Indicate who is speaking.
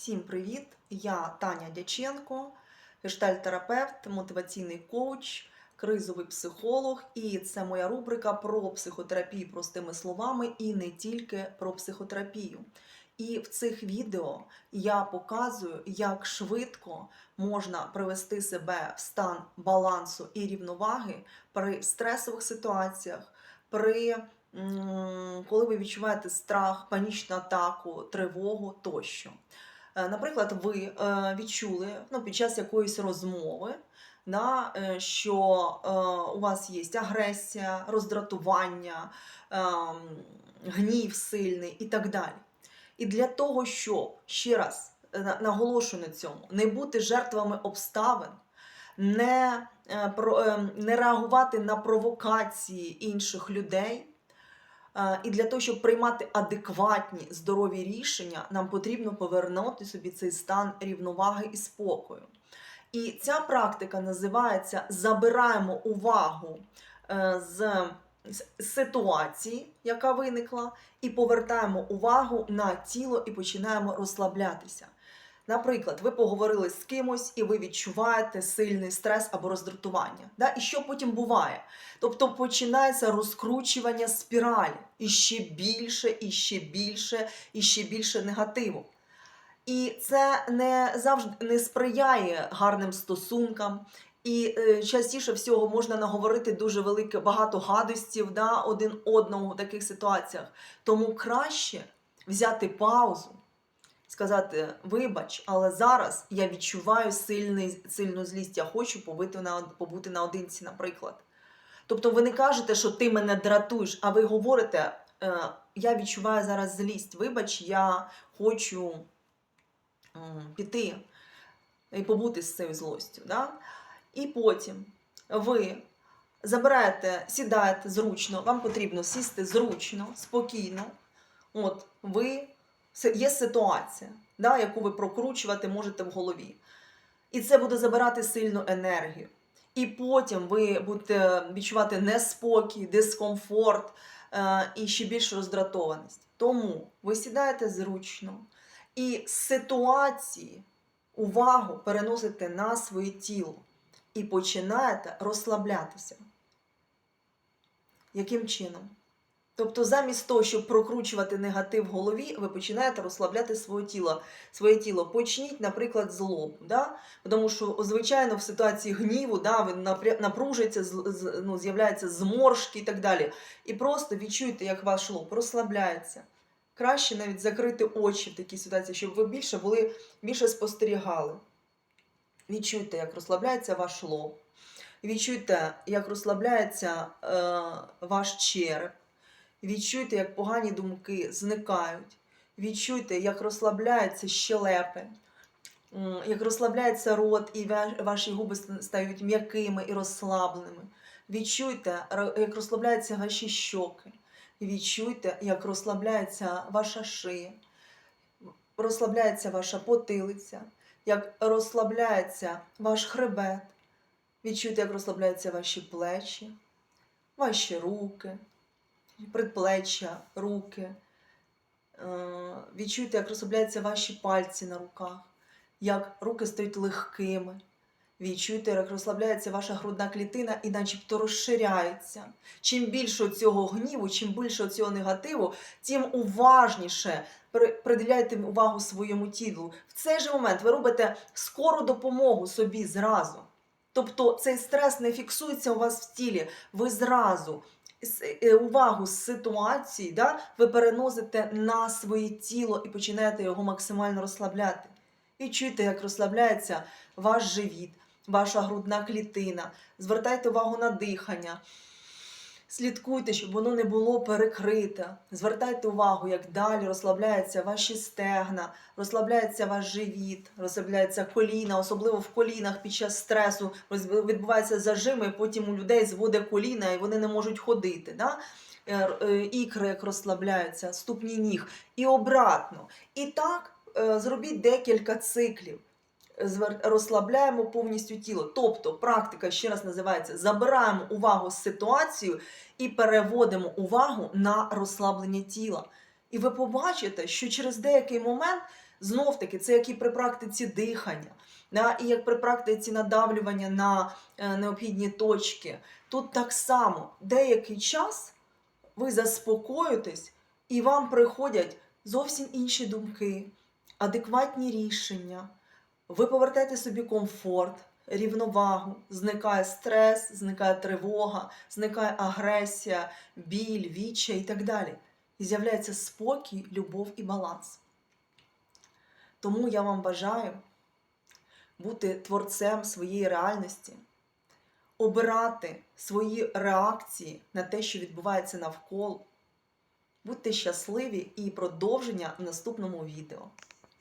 Speaker 1: Всім привіт! Я Таня Дяченко, гештальтерапевт, мотиваційний коуч, кризовий психолог. І це моя рубрика про психотерапію простими словами і не тільки про психотерапію. І в цих відео я показую, як швидко можна привести себе в стан балансу і рівноваги при стресових ситуаціях, при коли ви відчуваєте страх, панічну атаку, тривогу тощо. Е, Наприклад, ви е, відчули ну, під час якоїсь розмови, да, е, що у вас є агресія, роздратування, ем, гнів сильний і так далі. І для того, щоб ще раз е, на- цьому, не бути жертвами обставин, не, е, про- е, не реагувати на провокації інших людей. І для того, щоб приймати адекватні здорові рішення, нам потрібно повернути собі цей стан рівноваги і спокою. І ця практика називається Забираємо увагу е, з ситуації, яка виникла, і повертаємо увагу на тіло і починаємо розслаблятися. Наприклад, ви поговорили з кимось і ви відчуваєте сильний стрес або роздратування. Да? І що потім буває? Тобто починається розкручування спіралі і ще більше, і ще більше, і ще більше негативу. І це не завжди не сприяє гарним стосункам. І е, частіше всього можна наговорити дуже велике багато гадостів да, один одному в таких ситуаціях. Тому краще взяти паузу, сказати: вибач, але зараз я відчуваю сильний, сильну злість, я хочу побути, на, побути наодинці, наприклад. Тобто ви не кажете, що ти мене дратуєш, а ви говорите, е, я відчуваю зараз злість, вибач, я хочу піти і побути з цією злостю. Да? І потім ви забираєте, сідаєте зручно, вам потрібно сісти зручно, спокійно. От ви це є ситуація, да, яку ви прокручувати можете в голові. І це буде забирати сильну енергію. І потім ви будете відчувати неспокій, дискомфорт е, і ще більшу роздратованість. Тому ви сідаєте зручно і з ситуації увагу переносите на своє тіло і починаєте розслаблятися. Яким чином? Тобто, замість того, щоб прокручувати негатив в голові, ви починаєте розслабляти своє тіло. Своє тіло. Почніть, наприклад, з. Да? Тому що, звичайно, в ситуації гніву да, з- з- ну, з'являються зморшки і так далі. І просто відчуйте, як ваш лоб розслабляється. Краще навіть закрити очі в такій ситуації, щоб ви більше були, більше спостерігали. Відчуйте, як розслабляється ваш лоб. Відчуйте, як розслабляється е, ваш череп. Відчуйте, як погані думки зникають. Відчуйте, як розслабляються щелепи, як розслабляється рот, і ваші губи стають м'якими і розслабленими. Відчуйте, як розслабляються ваші щоки. Відчуйте, як розслабляється ваша шия, розслабляється ваша потилиця, як розслабляється ваш хребет. Відчуйте, як розслабляються ваші плечі, ваші руки, предплеччя, руки. Е, Відчуйте, як розслабляються ваші пальці на руках, як руки стають легкими. Відчуйте, як розслабляється ваша грудна клітина і начебто розширяється. Чим більше цього гніву, чим більше цього негативу, тим уважніше приділяйте увагу своєму тілу. В цей же момент ви робите скору допомогу собі зразу. Тобто цей стрес не фіксується у вас в тілі. Ви зразу увагу з ситуації да, ви переносите на своє тіло і починаєте його максимально розслабляти. Відчуйте, як розслабляється ваш живіт, ваша грудна клітина. Звертайте увагу на дихання. Слідкуйте, щоб воно не було перекрите. Звертайте увагу, як далі розслабляються ваші стегна, розслабляється ваш живіт, розслабляється коліна, особливо в колінах під час стресу відбуваються зажими, і потім у людей зводить коліна і вони не можуть ходити. Да? Е, е, Ікри як розслабляються, ступні ніг і обратно. І так е, зробіть декілька циклів. Розслабляємо повністю тіло. Тобто практика ще раз називається забираємо увагу з ситуацією і переводимо увагу на розслаблення тіла. І ви побачите, що через деякий момент Знов таки, це як і при практиці дихання, да, і як при практиці надавлювання на е, необхідні точки. Тут так само деякий час ви заспокоїтесь, і вам приходять зовсім інші думки, адекватні рішення. Ви повертаєте собі комфорт, рівновагу, зникає стрес, зникає тривога, зникає агресія, біль, віччя і так далі. І з'являється спокій, любов і баланс. Тому я вам бажаю бути творцем своєї реальності, обирати свої реакції на те, що відбувається навколо. Будьте щасливі і продовження в наступному відео.